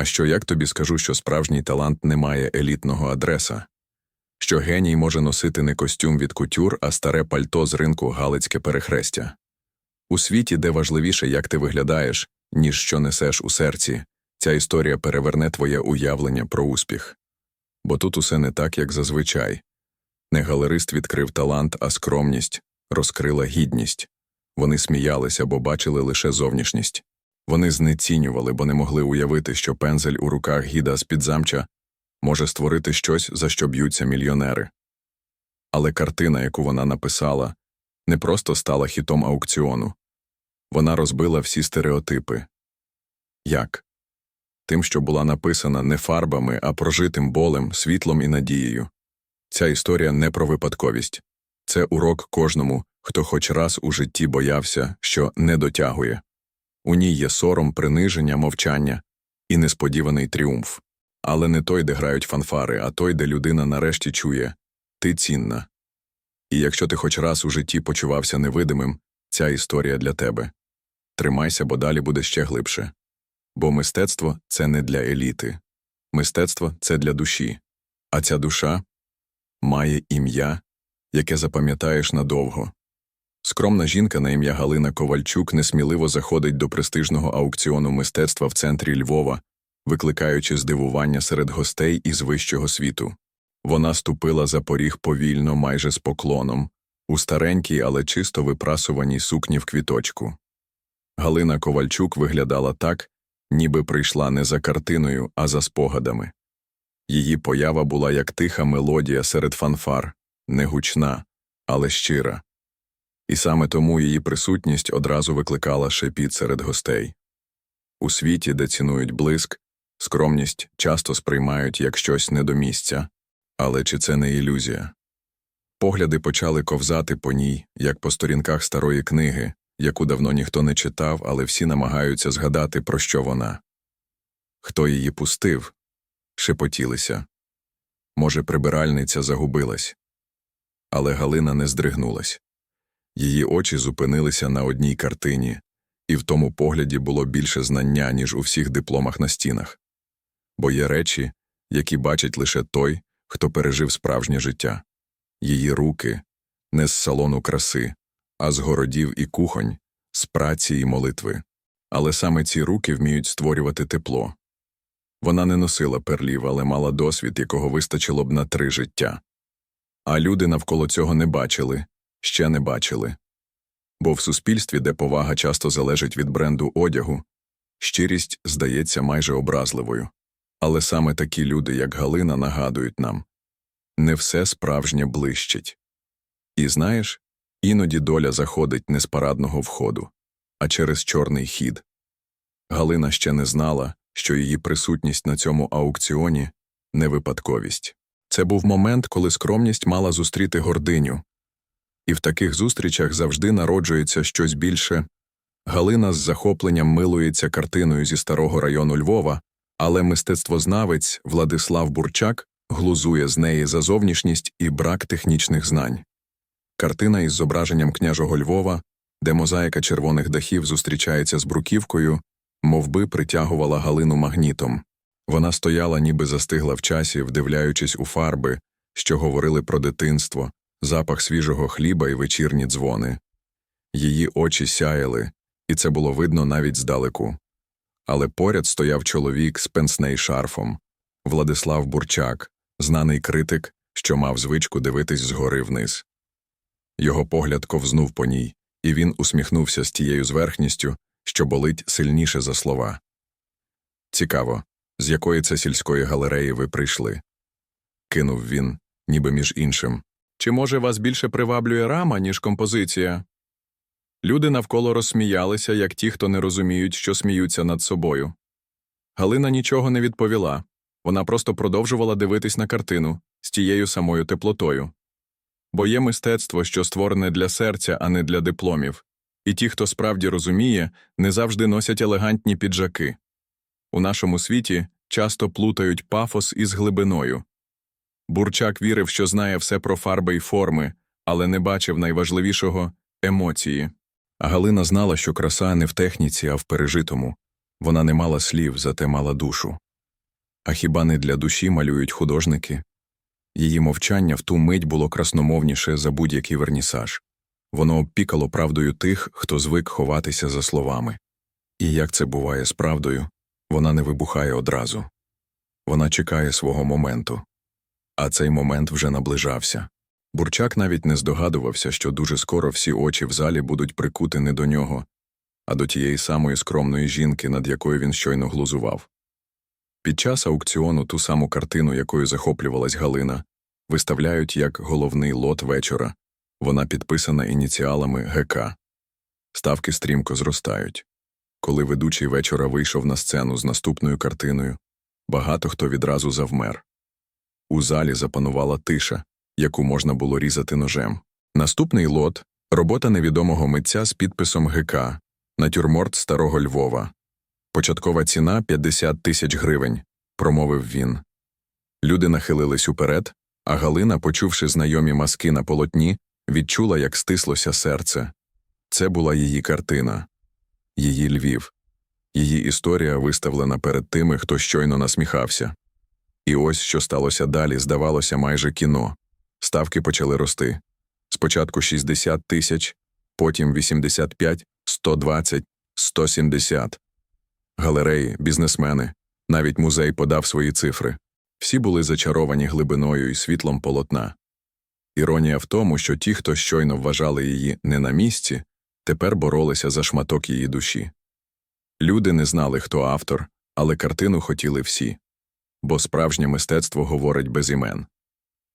А що як тобі скажу, що справжній талант не має елітного адреса? Що геній може носити не костюм від кутюр, а старе пальто з ринку Галицьке перехрестя? У світі, де важливіше, як ти виглядаєш, ніж що несеш у серці, ця історія переверне твоє уявлення про успіх. Бо тут усе не так, як зазвичай. Не галерист відкрив талант, а скромність розкрила гідність. Вони сміялися, бо бачили лише зовнішність. Вони знецінювали, бо не могли уявити, що пензель у руках гіда з підзамча може створити щось, за що б'ються мільйонери. Але картина, яку вона написала, не просто стала хітом аукціону. Вона розбила всі стереотипи. Як? Тим, що була написана не фарбами, а прожитим болем, світлом і надією. Ця історія не про випадковість. Це урок кожному, хто хоч раз у житті боявся, що не дотягує. У ній є сором, приниження, мовчання і несподіваний тріумф. Але не той, де грають фанфари, а той, де людина нарешті чує ти цінна. І якщо ти хоч раз у житті почувався невидимим, ця історія для тебе. Тримайся, бо далі буде ще глибше. Бо мистецтво це не для еліти. Мистецтво це для душі. А ця душа має ім'я, яке запам'ятаєш надовго. Скромна жінка на ім'я Галина Ковальчук несміливо заходить до престижного аукціону мистецтва в центрі Львова, викликаючи здивування серед гостей із вищого світу. Вона ступила за поріг повільно, майже з поклоном, у старенькій, але чисто випрасуваній сукні в квіточку. Галина Ковальчук виглядала так, ніби прийшла не за картиною, а за спогадами. Її поява була як тиха мелодія серед фанфар, не гучна, але щира. І саме тому її присутність одразу викликала шепіт серед гостей. У світі, де цінують блиск, скромність часто сприймають як щось не до місця, але чи це не ілюзія? Погляди почали ковзати по ній, як по сторінках старої книги, яку давно ніхто не читав, але всі намагаються згадати, про що вона. Хто її пустив? Шепотілися. Може, прибиральниця загубилась. Але Галина не здригнулась. Її очі зупинилися на одній картині, і в тому погляді було більше знання, ніж у всіх дипломах на стінах. Бо є речі, які бачить лише той, хто пережив справжнє життя. Її руки не з салону краси, а з городів і кухонь, з праці і молитви. Але саме ці руки вміють створювати тепло. Вона не носила перлів, але мала досвід, якого вистачило б на три життя. А люди навколо цього не бачили, ще не бачили. Бо в суспільстві, де повага часто залежить від бренду одягу, щирість здається майже образливою. Але саме такі люди, як Галина, нагадують нам не все справжнє блищить. І знаєш, іноді доля заходить не з парадного входу, а через чорний хід. Галина ще не знала, що її присутність на цьому аукціоні не випадковість. Це був момент, коли скромність мала зустріти гординю. І в таких зустрічах завжди народжується щось більше. Галина з захопленням милується картиною зі старого району Львова, але мистецтвознавець Владислав Бурчак глузує з неї за зовнішність і брак технічних знань. Картина із зображенням княжого Львова, де мозаїка червоних дахів зустрічається з бруківкою, мовби притягувала Галину магнітом. Вона стояла, ніби застигла в часі, вдивляючись у фарби, що говорили про дитинство, запах свіжого хліба і вечірні дзвони. Її очі сяяли, і це було видно навіть здалеку. Але поряд стояв чоловік з пенсней шарфом Владислав Бурчак, знаний критик, що мав звичку дивитись згори вниз. Його погляд ковзнув по ній, і він усміхнувся з тією зверхністю, що болить сильніше за слова. Цікаво, з якої це сільської галереї ви прийшли? кинув він, ніби між іншим. Чи може вас більше приваблює рама, ніж композиція? Люди навколо розсміялися, як ті, хто не розуміють, що сміються над собою. Галина нічого не відповіла вона просто продовжувала дивитись на картину з тією самою теплотою. Бо є мистецтво, що створене для серця, а не для дипломів, і ті, хто справді розуміє, не завжди носять елегантні піджаки. У нашому світі часто плутають пафос із глибиною. Бурчак вірив, що знає все про фарби й форми, але не бачив найважливішого емоції. Галина знала, що краса не в техніці, а в пережитому. Вона не мала слів, зате мала душу. А хіба не для душі малюють художники? Її мовчання в ту мить було красномовніше за будь-який вернісаж. Воно обпікало правдою тих, хто звик ховатися за словами. І як це буває з правдою, вона не вибухає одразу. Вона чекає свого моменту. А цей момент вже наближався. Бурчак навіть не здогадувався, що дуже скоро всі очі в залі будуть прикути не до нього, а до тієї самої скромної жінки, над якою він щойно глузував. Під час аукціону ту саму картину, якою захоплювалась Галина, виставляють як головний лот вечора. Вона підписана ініціалами ГК. Ставки стрімко зростають. Коли ведучий вечора вийшов на сцену з наступною картиною, багато хто відразу завмер. У залі запанувала тиша, яку можна було різати ножем. Наступний лот робота невідомого митця з підписом ГК, натюрморт старого Львова. Початкова ціна 50 тисяч гривень, промовив він. Люди нахилились уперед, а Галина, почувши знайомі маски на полотні, відчула, як стислося серце. Це була її картина, її Львів. Її історія виставлена перед тими, хто щойно насміхався. І ось що сталося далі, здавалося, майже кіно. Ставки почали рости. Спочатку 60 тисяч, потім 85, 120, 170. Галереї, бізнесмени, навіть музей подав свої цифри. Всі були зачаровані глибиною і світлом полотна. Іронія в тому, що ті, хто щойно вважали її не на місці, тепер боролися за шматок її душі. Люди не знали, хто автор, але картину хотіли всі. Бо справжнє мистецтво говорить без імен.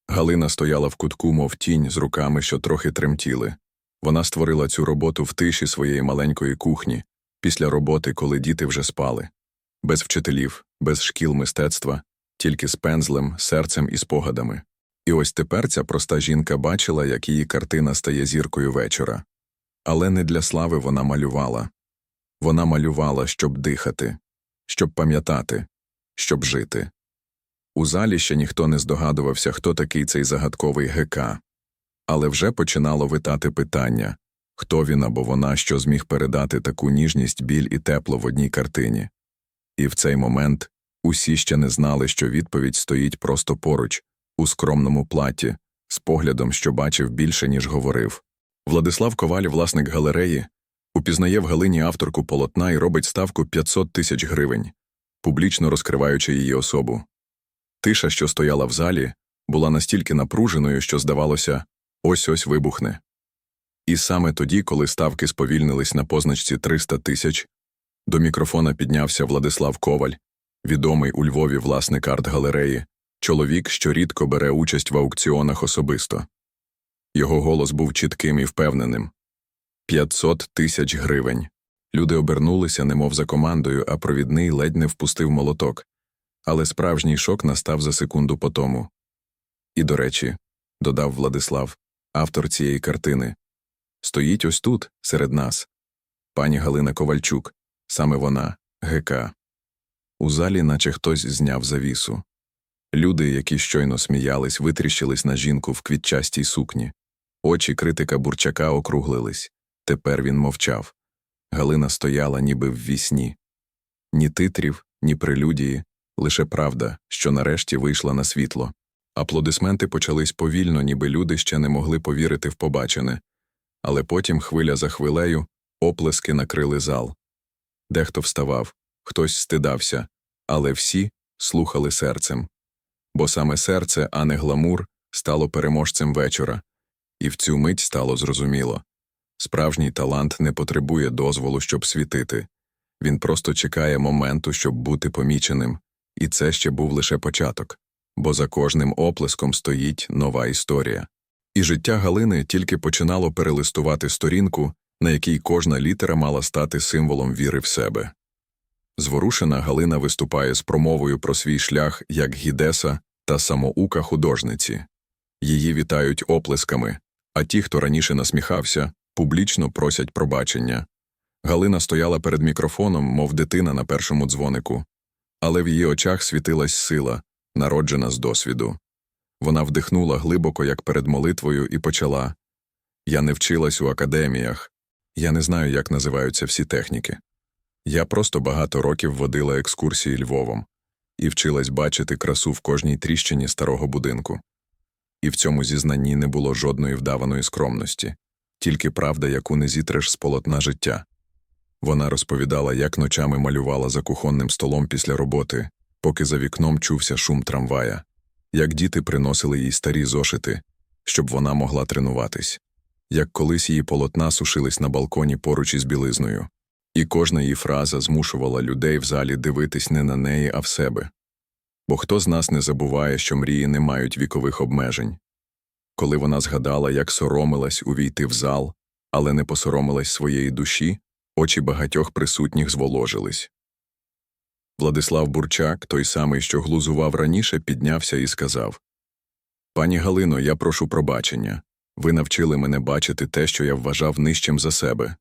Галина стояла в кутку, мов тінь, з руками, що трохи тремтіли. Вона створила цю роботу в тиші своєї маленької кухні, після роботи, коли діти вже спали. Без вчителів, без шкіл мистецтва, тільки з пензлем, серцем і спогадами. І ось тепер ця проста жінка бачила, як її картина стає зіркою вечора. Але не для слави вона малювала. Вона малювала, щоб дихати, щоб пам'ятати, щоб жити. У залі ще ніхто не здогадувався, хто такий цей загадковий ГК. Але вже починало витати питання хто він або вона, що зміг передати таку ніжність, біль і тепло в одній картині. І в цей момент усі ще не знали, що відповідь стоїть просто поруч, у скромному платі, з поглядом, що бачив більше, ніж говорив. Владислав Коваль, власник галереї, упізнає в Галині авторку полотна і робить ставку 500 тисяч гривень, публічно розкриваючи її особу. Тиша, що стояла в залі, була настільки напруженою, що, здавалося, ось ось вибухне. І саме тоді, коли ставки сповільнились на позначці 300 тисяч, до мікрофона піднявся Владислав Коваль, відомий у Львові власник арт-галереї, чоловік, що рідко бере участь в аукціонах особисто. Його голос був чітким і впевненим 500 тисяч гривень. Люди обернулися, немов за командою, а провідний ледь не впустив молоток. Але справжній шок настав за секунду по тому. І, до речі, додав Владислав, автор цієї картини, стоїть ось тут, серед нас. Пані Галина Ковальчук, саме вона, ГК. У залі, наче хтось зняв завісу. Люди, які щойно сміялись, витріщились на жінку в квітчастій сукні. Очі критика бурчака округлились. Тепер він мовчав. Галина стояла, ніби в вісні. Ні титрів, ні прелюдії, лише правда, що нарешті вийшла на світло. Аплодисменти почались повільно, ніби люди ще не могли повірити в побачене. Але потім, хвиля за хвилею, оплески накрили зал. Дехто вставав, хтось стидався, але всі слухали серцем. Бо саме серце, а не гламур, стало переможцем вечора. І в цю мить стало зрозуміло. Справжній талант не потребує дозволу, щоб світити. Він просто чекає моменту, щоб бути поміченим. І це ще був лише початок, бо за кожним оплеском стоїть нова історія. І життя Галини тільки починало перелистувати сторінку, на якій кожна літера мала стати символом віри в себе. Зворушена Галина виступає з промовою про свій шлях як гідеса та самоука художниці. Її вітають оплесками, а ті, хто раніше насміхався, публічно просять пробачення. Галина стояла перед мікрофоном, мов дитина на першому дзвонику, але в її очах світилась сила, народжена з досвіду. Вона вдихнула глибоко, як перед молитвою, і почала Я не вчилась у академіях, я не знаю, як називаються всі техніки. Я просто багато років водила екскурсії Львовом. і вчилась бачити красу в кожній тріщині старого будинку. І в цьому зізнанні не було жодної вдаваної скромності, тільки правда, яку не зітреш з полотна життя. Вона розповідала, як ночами малювала за кухонним столом після роботи, поки за вікном чувся шум трамвая, як діти приносили їй старі зошити, щоб вона могла тренуватись, як колись її полотна сушились на балконі поруч із білизною, і кожна її фраза змушувала людей в залі дивитись не на неї, а в себе. Бо хто з нас не забуває, що мрії не мають вікових обмежень. Коли вона згадала, як соромилась увійти в зал, але не посоромилась своєї душі, очі багатьох присутніх зволожились. Владислав Бурчак, той самий, що глузував раніше, піднявся і сказав Пані Галино, я прошу пробачення. Ви навчили мене бачити те, що я вважав нижчим за себе.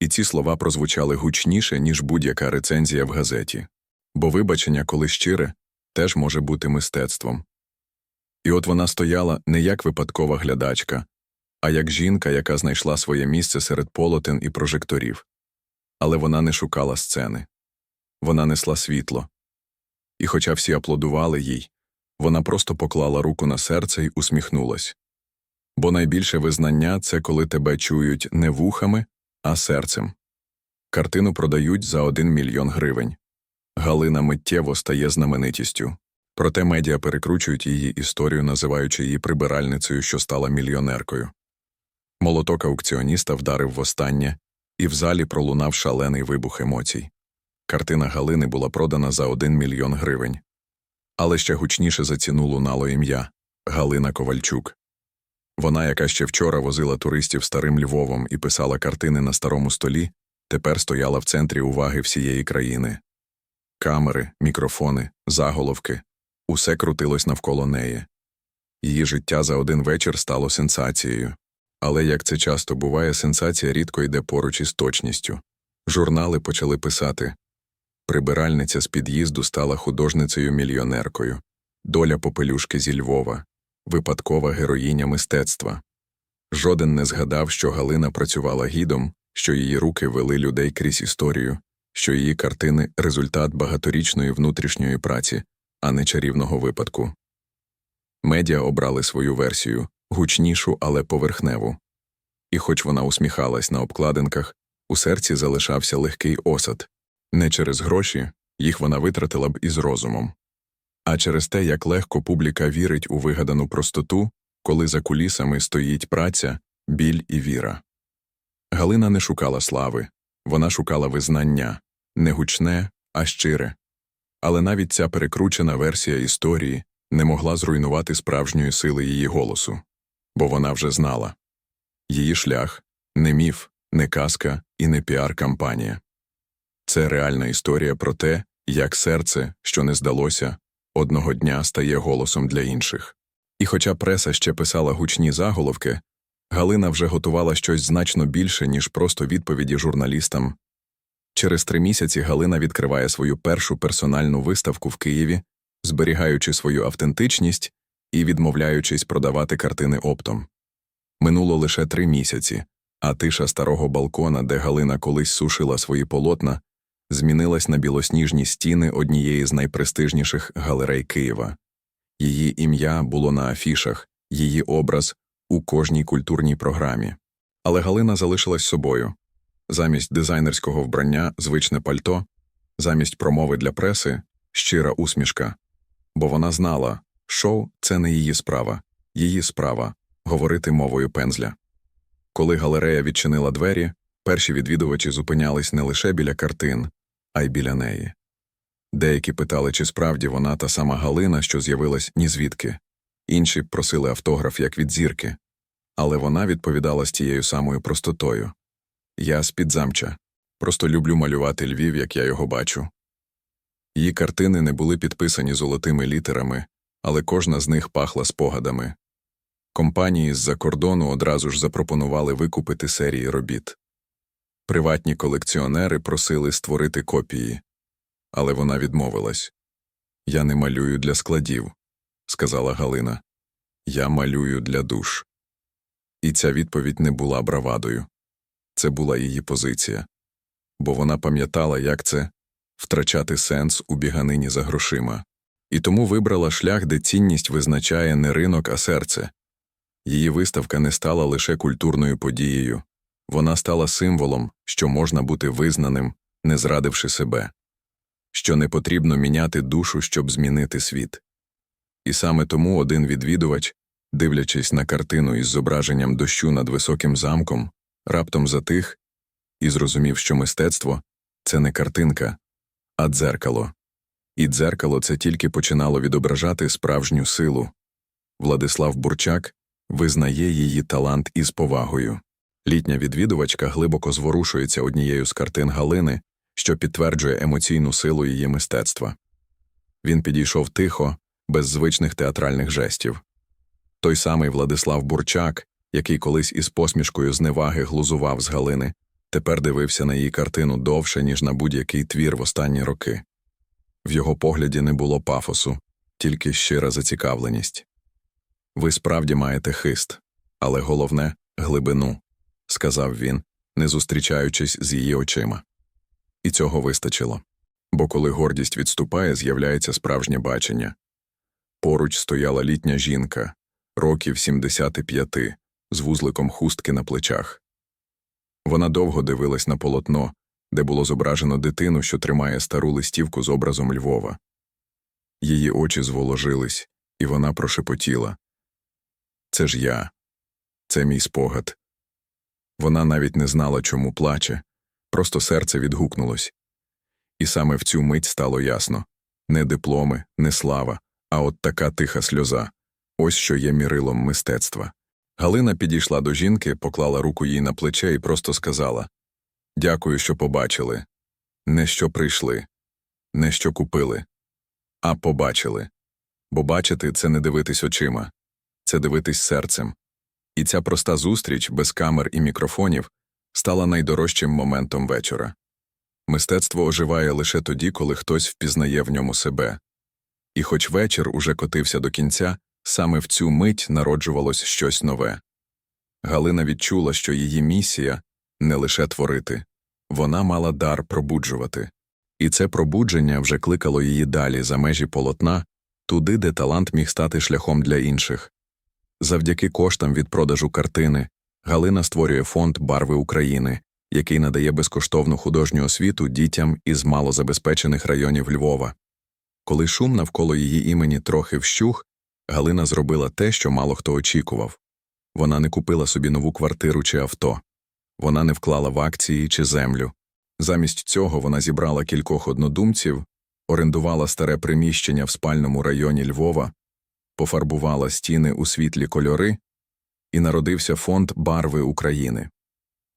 І ці слова прозвучали гучніше, ніж будь-яка рецензія в газеті. Бо вибачення, коли щире, теж може бути мистецтвом. І от вона стояла не як випадкова глядачка, а як жінка, яка знайшла своє місце серед полотен і прожекторів. Але вона не шукала сцени. Вона несла світло. І хоча всі аплодували їй, вона просто поклала руку на серце й усміхнулась. Бо найбільше визнання це коли тебе чують не вухами, а серцем. Картину продають за один мільйон гривень. Галина миттєво стає знаменитістю. Проте медіа перекручують її історію, називаючи її прибиральницею, що стала мільйонеркою. Молоток аукціоніста вдарив востаннє, і в залі пролунав шалений вибух емоцій. Картина Галини була продана за один мільйон гривень. Але ще гучніше за ціну лунало ім'я Галина Ковальчук. Вона, яка ще вчора возила туристів старим Львовом і писала картини на старому столі, тепер стояла в центрі уваги всієї країни. Камери, мікрофони, заголовки усе крутилось навколо неї. Її життя за один вечір стало сенсацією. Але, як це часто буває, сенсація рідко йде поруч із точністю. Журнали почали писати Прибиральниця з під'їзду стала художницею-мільйонеркою, доля попелюшки зі Львова, випадкова героїня мистецтва. Жоден не згадав, що Галина працювала гідом, що її руки вели людей крізь історію, що її картини результат багаторічної внутрішньої праці, а не чарівного випадку. Медіа обрали свою версію гучнішу, але поверхневу. І хоч вона усміхалась на обкладинках, у серці залишався легкий осад. Не через гроші їх вона витратила б із розумом, а через те, як легко публіка вірить у вигадану простоту, коли за кулісами стоїть праця, біль і віра. Галина не шукала слави, вона шукала визнання не гучне, а щире. Але навіть ця перекручена версія історії не могла зруйнувати справжньої сили її голосу, бо вона вже знала її шлях не міф, не казка і не піар-кампанія. Це реальна історія про те, як серце, що не здалося, одного дня стає голосом для інших. І хоча преса ще писала гучні заголовки, Галина вже готувала щось значно більше, ніж просто відповіді журналістам. Через три місяці Галина відкриває свою першу персональну виставку в Києві, зберігаючи свою автентичність і відмовляючись продавати картини оптом. Минуло лише три місяці, а тиша старого балкона, де Галина колись сушила свої полотна, змінилась на білосніжні стіни однієї з найпрестижніших галерей Києва. Її ім'я було на афішах, її образ у кожній культурній програмі. Але Галина залишилась собою замість дизайнерського вбрання звичне пальто, замість промови для преси щира усмішка. Бо вона знала, шоу це не її справа, її справа говорити мовою пензля. Коли галерея відчинила двері, перші відвідувачі зупинялись не лише біля картин, а й біля неї. Деякі питали, чи справді вона та сама Галина, що з'явилась ні звідки, інші просили автограф як від зірки, але вона відповідала з тією самою простотою Я з підзамча, просто люблю малювати Львів, як я його бачу. Її картини не були підписані золотими літерами, але кожна з них пахла спогадами. Компанії з-за кордону одразу ж запропонували викупити серії робіт. Приватні колекціонери просили створити копії, але вона відмовилась. Я не малюю для складів, сказала Галина. Я малюю для душ. І ця відповідь не була бравадою. Це була її позиція, бо вона пам'ятала, як це втрачати сенс у біганині за грошима. І тому вибрала шлях, де цінність визначає не ринок, а серце. Її виставка не стала лише культурною подією, вона стала символом, що можна бути визнаним, не зрадивши себе, що не потрібно міняти душу, щоб змінити світ. І саме тому один відвідувач, дивлячись на картину із зображенням дощу над високим замком, раптом затих і зрозумів, що мистецтво це не картинка, а дзеркало. І дзеркало це тільки починало відображати справжню силу. Владислав Бурчак визнає її талант із повагою. Літня відвідувачка глибоко зворушується однією з картин Галини, що підтверджує емоційну силу її мистецтва. Він підійшов тихо, без звичних театральних жестів. Той самий Владислав Бурчак, який колись із посмішкою зневаги глузував з Галини, тепер дивився на її картину довше, ніж на будь-який твір в останні роки. В його погляді не було пафосу, тільки щира зацікавленість. Ви справді маєте хист, але головне глибину, сказав він, не зустрічаючись з її очима. І цього вистачило. Бо коли гордість відступає, з'являється справжнє бачення. Поруч стояла літня жінка, років 75, з вузликом хустки на плечах. Вона довго дивилась на полотно, де було зображено дитину, що тримає стару листівку з образом Львова. Її очі зволожились, і вона прошепотіла Це ж я, це мій спогад. Вона навіть не знала, чому плаче, просто серце відгукнулось. І саме в цю мить стало ясно не дипломи, не слава, а от така тиха сльоза ось що є мірилом мистецтва. Галина підійшла до жінки, поклала руку їй на плече і просто сказала Дякую, що побачили. Не що прийшли, не що купили, а побачили. Бо бачити це не дивитись очима, це дивитись серцем. І ця проста зустріч без камер і мікрофонів стала найдорожчим моментом вечора. Мистецтво оживає лише тоді, коли хтось впізнає в ньому себе. І хоч вечір уже котився до кінця, саме в цю мить народжувалось щось нове. Галина відчула, що її місія не лише творити, вона мала дар пробуджувати. І це пробудження вже кликало її далі за межі полотна, туди, де талант міг стати шляхом для інших. Завдяки коштам від продажу картини Галина створює фонд Барви України, який надає безкоштовну художню освіту дітям із малозабезпечених районів Львова. Коли шум навколо її імені трохи вщух, Галина зробила те, що мало хто очікував. Вона не купила собі нову квартиру чи авто, вона не вклала в акції чи землю. Замість цього вона зібрала кількох однодумців, орендувала старе приміщення в спальному районі Львова, пофарбувала стіни у світлі кольори, і народився фонд Барви України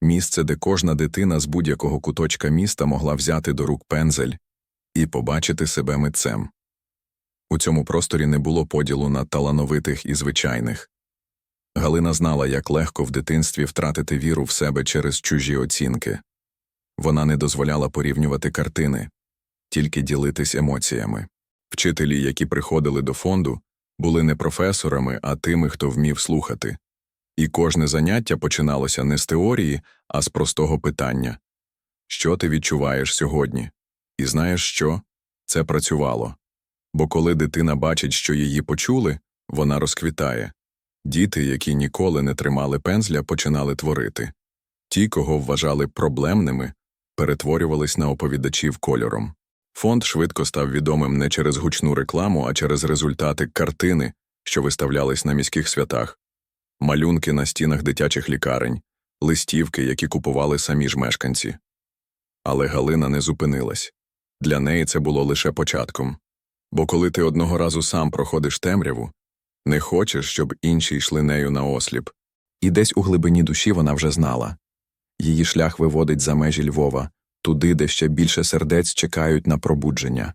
місце, де кожна дитина з будь-якого куточка міста могла взяти до рук пензель і побачити себе митцем. У цьому просторі не було поділу на талановитих і звичайних. Галина знала, як легко в дитинстві втратити віру в себе через чужі оцінки. Вона не дозволяла порівнювати картини, тільки ділитись емоціями. Вчителі, які приходили до фонду, були не професорами, а тими, хто вмів слухати. І кожне заняття починалося не з теорії, а з простого питання Що ти відчуваєш сьогодні? І знаєш що? Це працювало. Бо коли дитина бачить, що її почули, вона розквітає. Діти, які ніколи не тримали пензля, починали творити. Ті, кого вважали проблемними, перетворювались на оповідачів кольором. Фонд швидко став відомим не через гучну рекламу, а через результати картини, що виставлялись на міських святах, малюнки на стінах дитячих лікарень, листівки, які купували самі ж мешканці. Але Галина не зупинилась. Для неї це було лише початком. Бо коли ти одного разу сам проходиш темряву, не хочеш, щоб інші йшли нею на осліп. І десь у глибині душі вона вже знала її шлях виводить за межі Львова, туди, де ще більше сердець чекають на пробудження.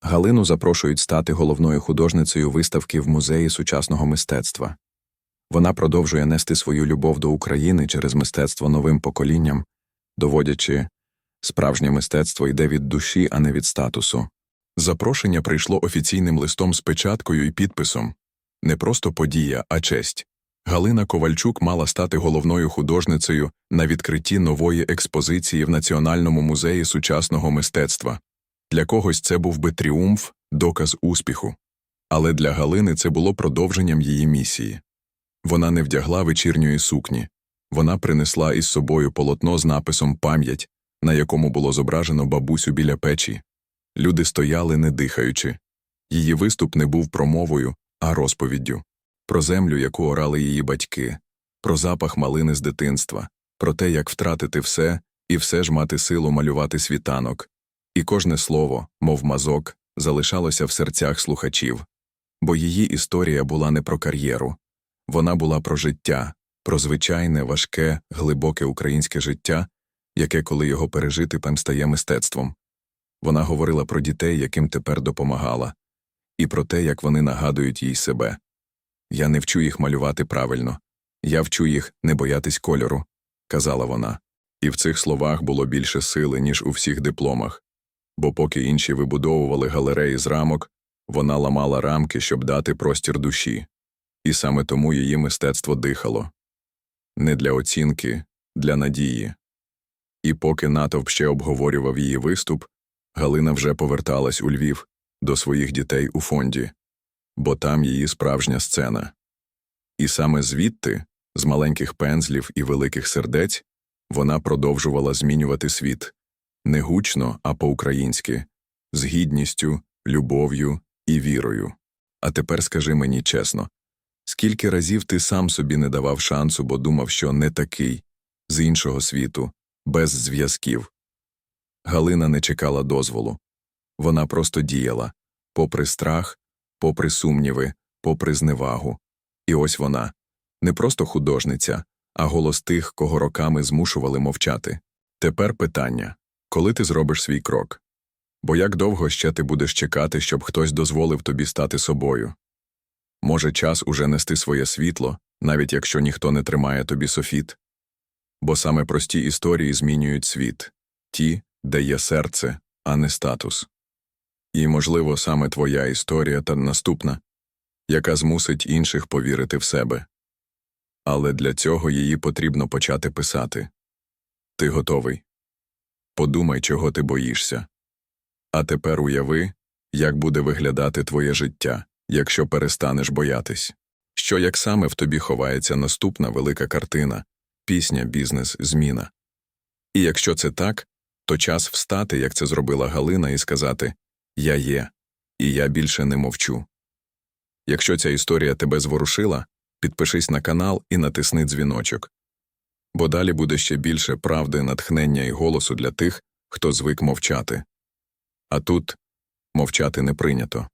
Галину запрошують стати головною художницею виставки в музеї сучасного мистецтва. Вона продовжує нести свою любов до України через мистецтво новим поколінням, доводячи справжнє мистецтво йде від душі, а не від статусу. Запрошення прийшло офіційним листом з печаткою і підписом не просто подія, а честь. Галина Ковальчук мала стати головною художницею на відкритті нової експозиції в Національному музеї сучасного мистецтва. Для когось це був би тріумф, доказ успіху. Але для Галини це було продовженням її місії. Вона не вдягла вечірньої сукні. Вона принесла із собою полотно з написом Пам'ять, на якому було зображено бабусю біля печі. Люди стояли, не дихаючи. Її виступ не був промовою, а розповіддю про землю, яку орали її батьки, про запах малини з дитинства, про те, як втратити все і все ж мати силу малювати світанок. І кожне слово, мов мазок, залишалося в серцях слухачів. Бо її історія була не про кар'єру, вона була про життя, про звичайне, важке, глибоке українське життя, яке, коли його пережити, стає мистецтвом. Вона говорила про дітей, яким тепер допомагала, і про те, як вони нагадують їй себе. Я не вчу їх малювати правильно, я вчу їх не боятись кольору, казала вона. І в цих словах було більше сили, ніж у всіх дипломах. Бо поки інші вибудовували галереї з рамок, вона ламала рамки, щоб дати простір душі. І саме тому її мистецтво дихало. Не для оцінки, для надії. І поки натовп ще обговорював її виступ, Галина вже поверталась у Львів до своїх дітей у фонді, бо там її справжня сцена. І саме звідти, з маленьких пензлів і великих сердець, вона продовжувала змінювати світ не гучно, а по-українськи, з гідністю, любов'ю і вірою. А тепер скажи мені чесно, скільки разів ти сам собі не давав шансу, бо думав, що не такий, з іншого світу, без зв'язків. Галина не чекала дозволу. Вона просто діяла, попри страх, попри сумніви, попри зневагу. І ось вона не просто художниця, а голос тих, кого роками змушували мовчати. Тепер питання коли ти зробиш свій крок? Бо як довго ще ти будеш чекати, щоб хтось дозволив тобі стати собою? Може, час уже нести своє світло, навіть якщо ніхто не тримає тобі софіт? Бо саме прості історії змінюють світ ті, де є серце, а не статус. І, можливо, саме твоя історія та наступна, яка змусить інших повірити в себе. Але для цього її потрібно почати писати. Ти готовий? Подумай, чого ти боїшся. А тепер уяви, як буде виглядати твоє життя, якщо перестанеш боятись. Що як саме в тобі ховається наступна велика картина, пісня, бізнес, зміна. І якщо це так, то час встати, як це зробила Галина, і сказати Я є, і я більше не мовчу. Якщо ця історія тебе зворушила, підпишись на канал і натисни дзвіночок. Бо далі буде ще більше правди, натхнення і голосу для тих, хто звик мовчати. А тут мовчати не прийнято.